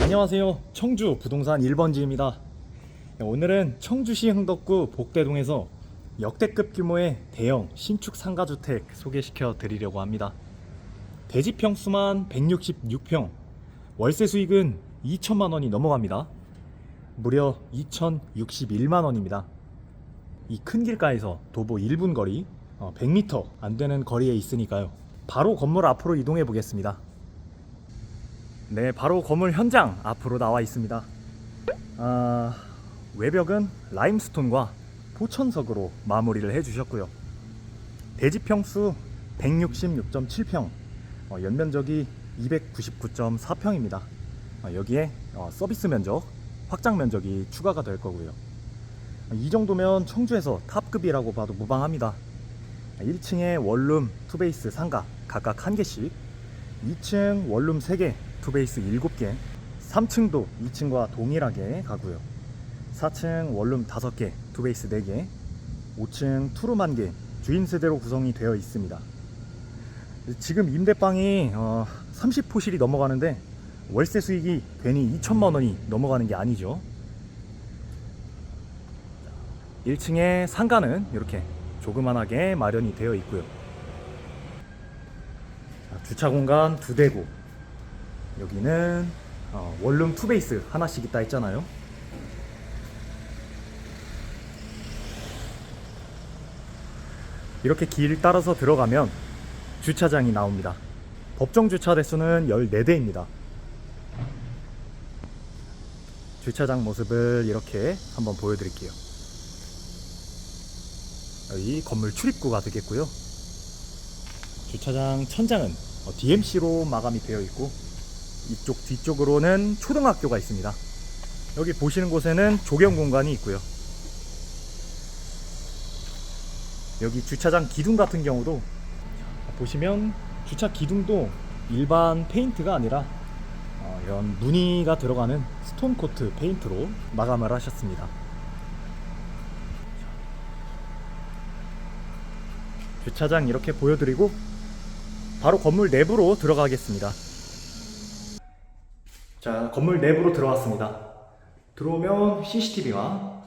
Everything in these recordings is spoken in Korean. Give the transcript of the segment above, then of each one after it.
안녕하세요. 청주 부동산 1번지입니다. 오늘은 청주시 흥덕구 복대동에서 역대급 규모의 대형 신축 상가주택 소개시켜 드리려고 합니다. 대지 평수만 166평, 월세 수익은 2천만 원이 넘어갑니다. 무려 2,061만 원입니다. 이 큰 길가에서 도보 1분 거리, 100m 안 되는 거리에 있으니까요. 바로 건물 앞으로 이동해 보겠습니다. 네, 바로 건물 현장 앞으로 나와 있습니다. 아, 외벽은 라임스톤과 포천석으로 마무리를 해주셨고요. 대지 평수 166.7평, 어, 연면적이 299.4평입니다. 여기에 어, 서비스 면적, 확장 면적이 추가가 될 거고요. 이 정도면 청주에서 탑급이라고 봐도 무방합니다. 1층에 원룸, 투베이스 상가 각각 한 개씩, 2층 원룸 3개, 투베이스 7개, 3층도 2층과 동일하게 가고요. 4층 원룸 5개, 투베이스 4개, 5층 투룸 1개, 주인 세대로 구성이 되어 있습니다. 지금 임대방이 어, 30포실이 넘어가는데 월세 수익이 괜히 2천만 원이 넘어가는 게 아니죠. 1층에 상가는 이렇게 조그만하게 마련이 되어 있고요. 자, 주차 공간 두 대고 여기는 어, 원룸 투베이스 하나씩 있다 했잖아요. 이렇게 길 따라서 들어가면 주차장이 나옵니다. 법정 주차 대수는 14대입니다. 주차장 모습을 이렇게 한번 보여드릴게요. 여기 건물 출입구가 되겠고요. 주차장 천장은 DMC로 마감이 되어 있고 이쪽 뒤쪽으로는 초등학교가 있습니다. 여기 보시는 곳에는 조경 공간이 있고요. 여기 주차장 기둥 같은 경우도 보시면 주차 기둥도 일반 페인트가 아니라 어, 이런 무늬가 들어가는 스톤 코트 페인트로 마감을 하셨습니다. 주차장 이렇게 보여드리고 바로 건물 내부로 들어가겠습니다. 자, 건물 내부로 들어왔습니다. 들어오면 CCTV가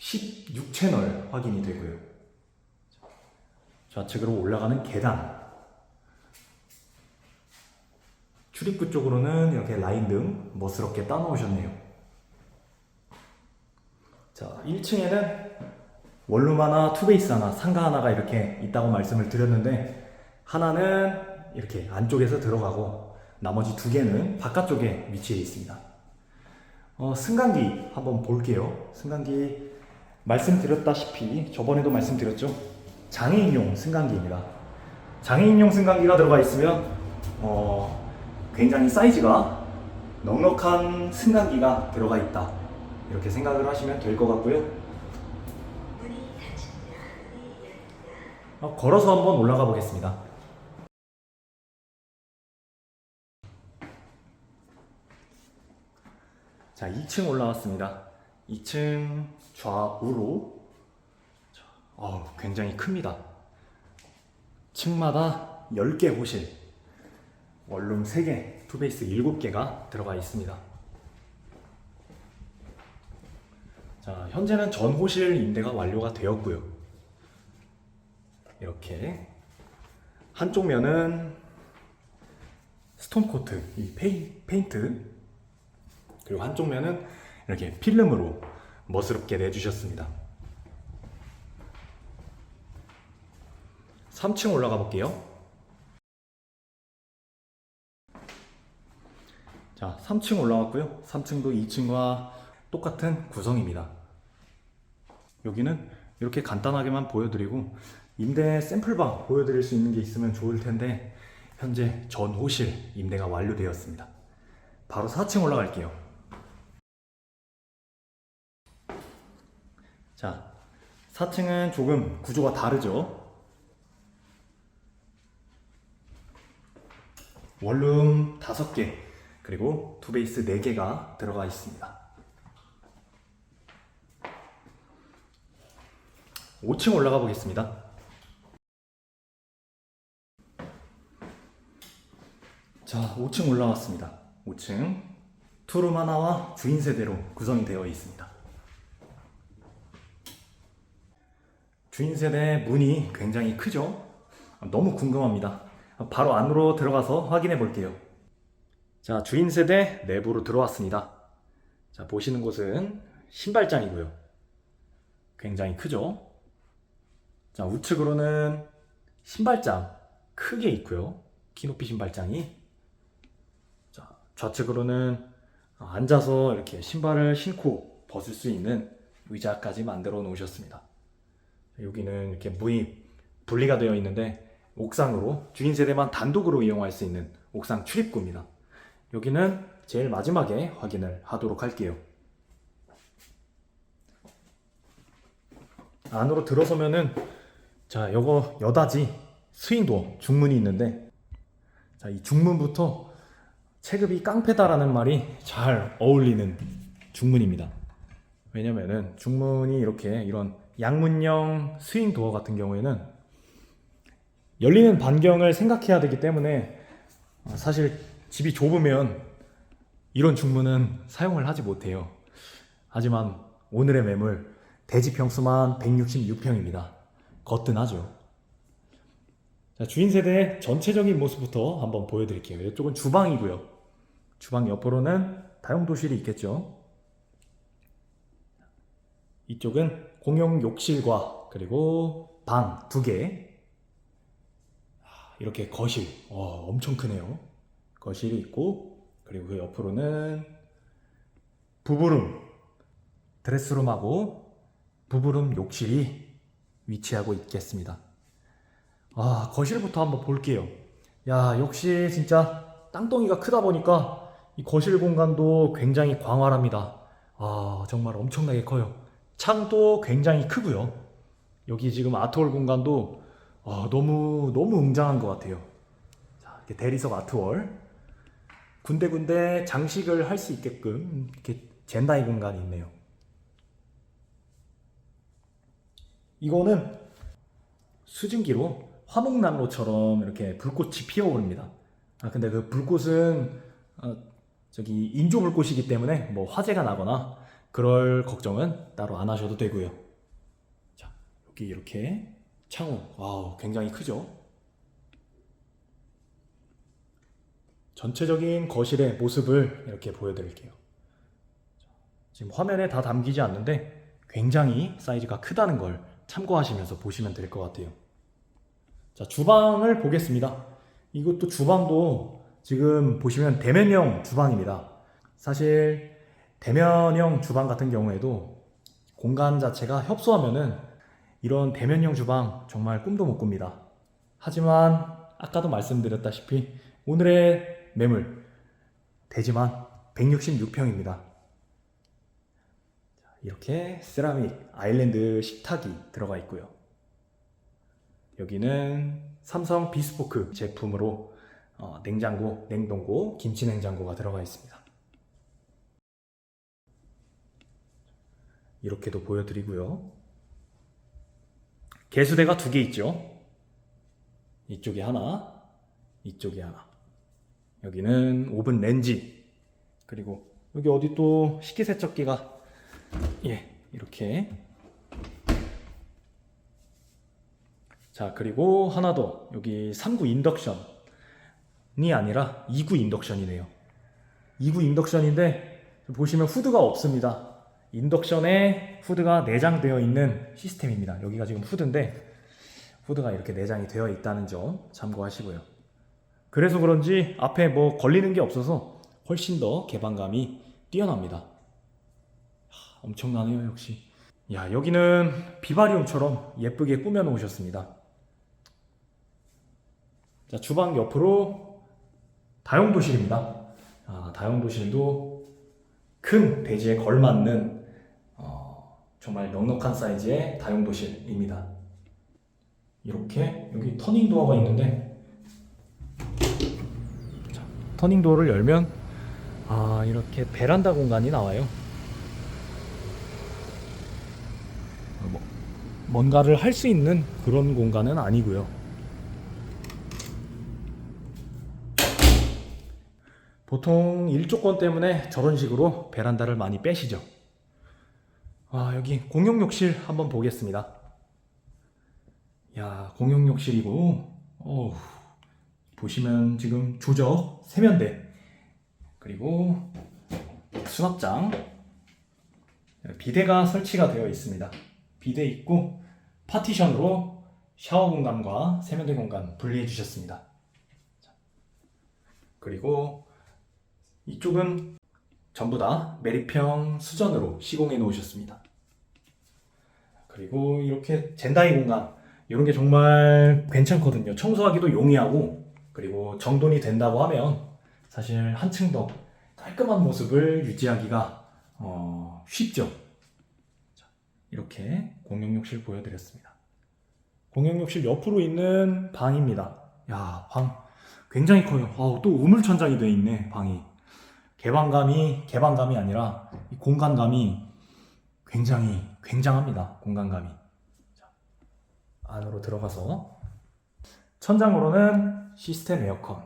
16채널 확인이 되고요. 좌측으로 올라가는 계단. 출입구 쪽으로는 이렇게 라인 등 멋스럽게 따놓으셨네요. 자, 1층에는 원룸 하나, 투베이스 하나, 상가 하나가 이렇게 있다고 말씀을 드렸는데 하나는 이렇게 안쪽에서 들어가고 나머지 두 개는 바깥쪽에 위치해 있습니다. 어, 승강기 한번 볼게요. 승강기 말씀드렸다시피 저번에도 말씀드렸죠. 장애인용 승강기입니다. 장애인용 승강기가 들어가 있으면 어, 굉장히 사이즈가 넉넉한 승강기가 들어가 있다. 이렇게 생각을 하시면 될 것 같고요. 어, 걸어서 한번 올라가 보겠습니다. 자, 2층 올라왔습니다. 2층 좌우로 자, 어우, 굉장히 큽니다. 층마다 10개 호실, 원룸 3개, 투베이스 7개가 들어가 있습니다. 자, 현재는 전 호실 임대가 완료가 되었고요. 이렇게 한쪽 면은 스톤 코트, 이 페이, 페인트 그리고 한쪽 면은 이렇게 필름으로 멋스럽게 내주셨습니다. 3층 올라가 볼게요. 자, 3층 올라왔고요. 3층도 2층과 똑같은 구성입니다. 여기는 이렇게 간단하게만 보여드리고 임대 샘플방 보여드릴 수 있는 게 있으면 좋을 텐데 현재 전 호실 임대가 완료되었습니다. 바로 4층 올라갈게요. 자, 4층은 조금 구조가 다르죠. 원룸 5개, 그리고 투베이스 4개가 들어가 있습니다. 5층 올라가 보겠습니다. 자, 5층 올라왔습니다. 5층. 투룸 하나와 주인 세대로 구성이 되어 있습니다. 주인 세대 문이 굉장히 크죠? 너무 궁금합니다. 바로 안으로 들어가서 확인해 볼게요. 자, 주인 세대 내부로 들어왔습니다. 자, 보시는 곳은 신발장이고요. 굉장히 크죠? 자, 우측으로는 신발장 크게 있고요. 키높이 신발장이. 자, 좌측으로는 앉아서 이렇게 신발을 신고 벗을 수 있는 의자까지 만들어 놓으셨습니다. 여기는 이렇게 문이 분리가 되어 있는데 옥상으로 주인 세대만 단독으로 이용할 수 있는 옥상 출입구입니다. 여기는 제일 마지막에 확인을 하도록 할게요. 안으로 들어서면은 자, 요거 여다지 스윙도 중문이 있는데 자, 이 중문부터 체급이 깡패다라는 말이 잘 어울리는 중문입니다. 왜냐면은 중문이 이렇게 이런 양문형 스윙 도어 같은 경우에는 열리는 반경을 생각해야 되기 때문에 어, 사실 집이 좁으면 이런 중문은 사용을 하지 못해요. 하지만 오늘의 매물 대지 평수만 166평입니다. 거뜬하죠. 자, 주인 세대의 전체적인 모습부터 한번 보여드릴게요. 이쪽은 주방이고요. 주방 옆으로는 다용도실이 있겠죠. 이쪽은 공용 욕실과 그리고 방 두 개. 아, 이렇게 거실, 어, 엄청 크네요. 거실이 있고 그리고 그 옆으로는 부부룸, 드레스룸하고 부부룸 욕실이 위치하고 있겠습니다. 아, 거실부터 한번 볼게요. 야, 역시 진짜 땅덩이가 크다 보니까 이 거실 공간도 굉장히 광활합니다. 아, 정말 엄청나게 커요. 창도 굉장히 크고요. 여기 지금 아트홀 공간도 아, 너무 너무 웅장한 것 같아요. 자, 이렇게 대리석 아트월 군데군데 장식을 할 수 있게끔 이렇게 젠다이 공간이 있네요. 이거는 수증기로 화목난로처럼 이렇게 불꽃이 피어오릅니다. 아 근데 그 불꽃은 어, 저기 인조 불꽃이기 때문에 뭐 화재가 나거나 그럴 걱정은 따로 안 하셔도 되고요. 자 여기 이렇게 창호 와우 굉장히 크죠. 전체적인 거실의 모습을 이렇게 보여드릴게요. 지금 화면에 다 담기지 않는데 굉장히 사이즈가 크다는 걸 참고하시면서 보시면 될 것 같아요. 자, 주방을 보겠습니다. 이것도 주방도 지금 보시면 대면형 주방입니다. 사실 대면형 주방 같은 경우에도 공간 자체가 협소하면은 이런 대면형 주방 정말 꿈도 못 꿉니다. 하지만 아까도 말씀드렸다시피 오늘의 매물 대지만 166평입니다. 이렇게 세라믹 아일랜드 식탁이 들어가 있고요. 여기는 삼성 비스포크 제품으로 어, 냉장고, 냉동고, 김치 냉장고가 들어가 있습니다. 이렇게도 보여드리고요. 개수대가 두 개 있죠. 이쪽에 하나, 이쪽에 하나. 여기는 오븐 렌지. 그리고 여기 어디 또 식기세척기가 예, 이렇게. 자, 그리고 하나 더. 여기 3구 인덕션이 아니라 2구 인덕션이네요. 2구 인덕션인데 보시면 후드가 없습니다. 인덕션에 후드가 내장되어 있는 시스템입니다. 여기가 지금 후드인데 후드가 이렇게 내장이 되어 있다는 점 참고하시고요. 그래서 그런지 앞에 뭐 걸리는 게 없어서 훨씬 더 개방감이 뛰어납니다. 엄청나네요, 역시. 야, 여기는 비바리움처럼 예쁘게 꾸며 놓으셨습니다. 자, 주방 옆으로 다용도실입니다. 아, 다용도실도 큰 대지에 걸맞는 어, 정말 넉넉한 사이즈의 다용도실입니다. 이렇게 여기 터닝 도어가 있는데 자, 터닝 도어를 열면 아, 이렇게 베란다 공간이 나와요. 뭐, 뭔가를 할 수 있는 그런 공간은 아니고요. 보통 일조권 때문에 저런 식으로 베란다를 많이 빼시죠. 아, 여기 공용 욕실 한번 보겠습니다. 야, 공용 욕실이고, 어우, 보시면 지금 조적, 세면대, 그리고 수납장, 비대가 설치가 되어 있습니다. 비대 있고, 파티션으로 샤워 공간과 세면대 공간 분리해 주셨습니다. 자, 그리고 이쪽은 전부 다 메리평 수전으로 시공해 놓으셨습니다. 그리고 이렇게 젠다이 공간 이런 게 정말 괜찮거든요. 청소하기도 용이하고 그리고 정돈이 된다고 하면 사실 한층 더 깔끔한 모습을 유지하기가 어, 쉽죠. 자, 이렇게 공용욕실 보여드렸습니다. 공용욕실 옆으로 있는 방입니다. 야, 방 굉장히 커요. 어우, 또 우물천장이 돼 있네, 방이. 개방감이 개방감이 아니라 이 공간감이 굉장히 굉장합니다. 공간감이. 자, 안으로 들어가서 천장으로는 시스템 에어컨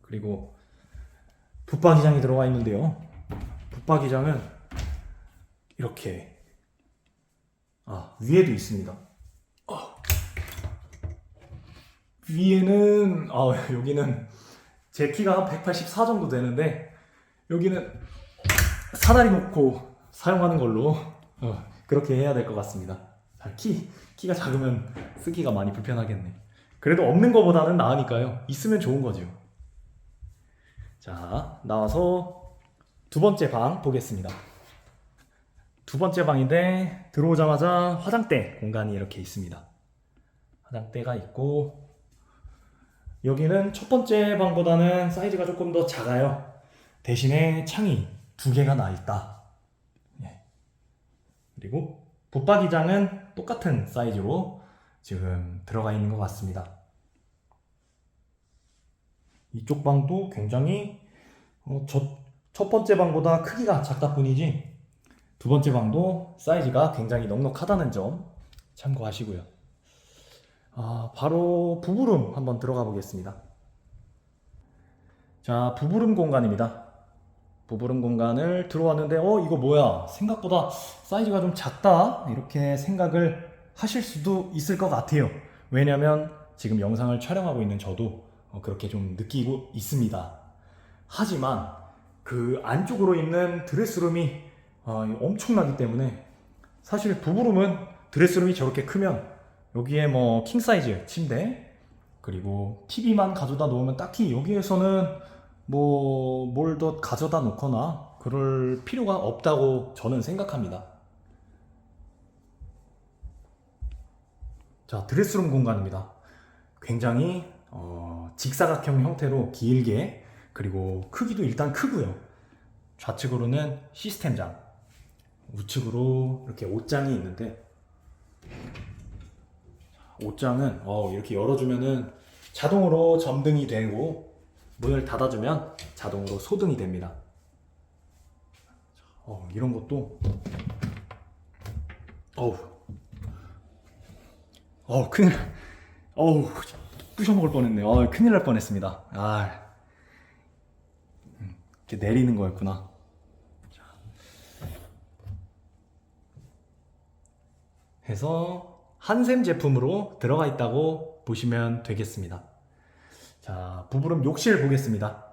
그리고 붙박이장이 들어가 있는데요. 붙박이장은 이렇게 아 위에도 있습니다. 아, 위에는 아 여기는 제 키가 한184 정도 되는데 여기는 사다리 놓고 사용하는 걸로 어, 그렇게 해야 될 것 같습니다. 자, 키 키가 작으면 쓰기가 많이 불편하겠네. 그래도 없는 것보다는 나으니까요. 있으면 좋은 거죠. 자 나와서 두 번째 방 보겠습니다. 두 번째 방인데 들어오자마자 화장대 공간이 이렇게 있습니다. 화장대가 있고 여기는 첫 번째 방보다는 사이즈가 조금 더 작아요. 대신에 창이 두 개가 나 있다. 예. 그리고 붙박이장은 똑같은 사이즈로 지금 들어가 있는 것 같습니다. 이쪽 방도 굉장히 어, 저, 첫 번째 방보다 크기가 작다 뿐이지 두 번째 방도 사이즈가 굉장히 넉넉하다는 점 참고하시고요. 아, 바로 부부룸 한번 들어가 보겠습니다. 자, 부부룸 공간입니다. 부부룸 공간을 들어왔는데, 어, 이거 뭐야? 생각보다 사이즈가 좀 작다? 이렇게 생각을 하실 수도 있을 것 같아요. 왜냐면 지금 영상을 촬영하고 있는 저도 어, 그렇게 좀 느끼고 있습니다. 하지만 그 안쪽으로 있는 드레스룸이 어, 엄청나기 때문에 사실 부부룸은 드레스룸이 저렇게 크면 여기에 뭐 킹사이즈 침대 그리고 TV만 가져다 놓으면 딱히 여기에서는 뭐 뭘 더 가져다 놓거나 그럴 필요가 없다고 저는 생각합니다. 자, 드레스룸 공간입니다. 굉장히 어, 직사각형 형태로 길게 그리고 크기도 일단 크고요. 좌측으로는 시스템장, 우측으로 이렇게 옷장이 있는데 옷장은 어, 이렇게 열어주면은 자동으로 점등이 되고 문을 닫아주면 자동으로 소등이 됩니다. 어, 이런 것도 어우 어우 큰일 어우 부셔 먹을 뻔했네요. 어, 큰일 날 뻔했습니다. 아 음, 이렇게 내리는 거였구나. 자. 해서 한샘 제품으로 들어가 있다고 보시면 되겠습니다. 자, 부부름 욕실 보겠습니다.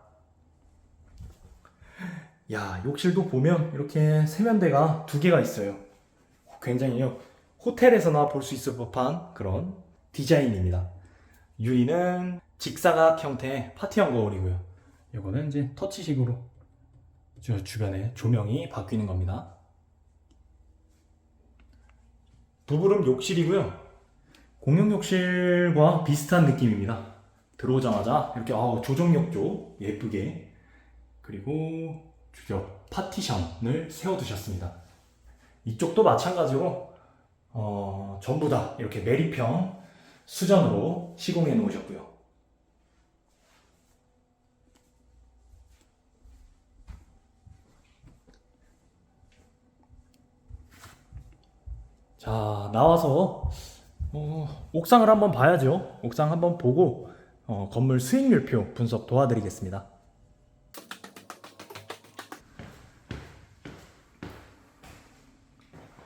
야, 욕실도 보면 이렇게 세면대가 두 개가 있어요. 굉장히요. 호텔에서나 볼 수 있을 법한 그런 디자인입니다. 유리는 직사각 형태의 파티형 거울이고요. 이거는 이제 터치식으로 저 주변에 조명이 바뀌는 겁니다. 부부름 욕실이고요. 공용 욕실과 비슷한 느낌입니다. 들어오자마자 이렇게 아, 조정 욕조 예쁘게 그리고 주저 파티션을 세워두셨습니다. 이쪽도 마찬가지로 어, 전부 다 이렇게 메리평 수전으로 시공해 놓으셨고요. 자, 나와서 어, 옥상을 한번 봐야죠. 옥상 한번 보고 어, 건물 수익률표 분석 도와드리겠습니다.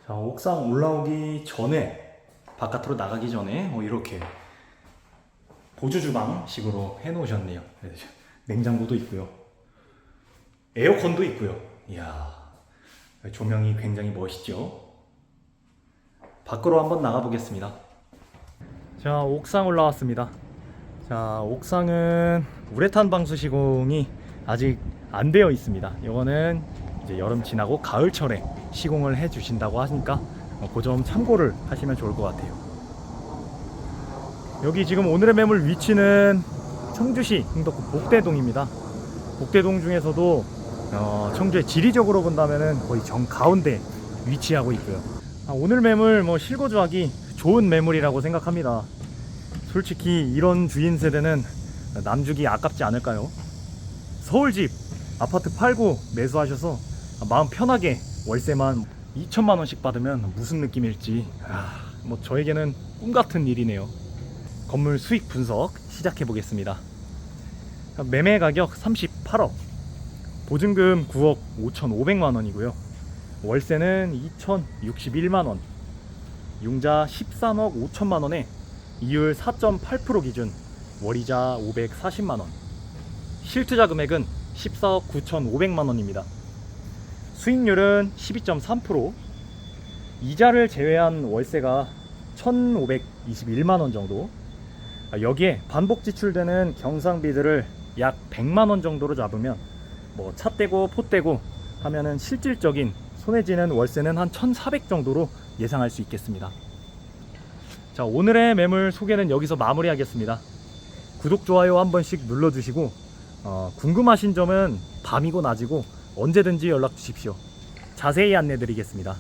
자, 옥상 올라오기 전에 바깥으로 나가기 전에 어, 이렇게 보조 주방식으로 해놓으셨네요. 네, 냉장고도 있고요, 에어컨도 있고요. 이야, 조명이 굉장히 멋있죠. 밖으로 한번 나가 보겠습니다. 자, 옥상 올라왔습니다. 자, 옥상은 우레탄 방수 시공이 아직 안 되어 있습니다. 이거는 이제 여름 지나고 가을철에 시공을 해 주신다고 하니까 그 점 참고를 하시면 좋을 것 같아요. 여기 지금 오늘의 매물 위치는 청주시 흥덕구 복대동입니다. 복대동 중에서도 어, 청주의 지리적으로 본다면은 거의 정 가운데 위치하고 있고요. 아, 오늘 매물 뭐 실거주하기 좋은 매물이라고 생각합니다. 솔직히 이런 주인 세대는 남주기 아깝지 않을까요? 서울집 아파트 팔고 매수하셔서 마음 편하게 월세만 2천만 원씩 받으면 무슨 느낌일지 아, 뭐 저에게는 꿈 같은 일이네요. 건물 수익 분석 시작해 보겠습니다. 매매 가격 38억, 보증금 9억 5,500만 원이고요. 월세는 2,061만 원, 융자 13억 5천만 원에 이율 4.8% 기준 월이자 540만 원. 실투자 금액은 14억 9,500만 원입니다. 수익률은 12.3%. 이자를 제외한 월세가 1,521만 원 정도. 아, 여기에 반복 지출되는 경상비들을 약 100만 원 정도로 잡으면 뭐 차 떼고 포 떼고 하면은 실질적인 손에 쥐는 월세는 한 1,400 정도로 예상할 수 있겠습니다. 자, 오늘의 매물 소개는 여기서 마무리하겠습니다. 구독, 좋아요 한 번씩 눌러주시고, 어, 궁금하신 점은 밤이고 낮이고 언제든지 연락 주십시오. 자세히 안내 드리겠습니다.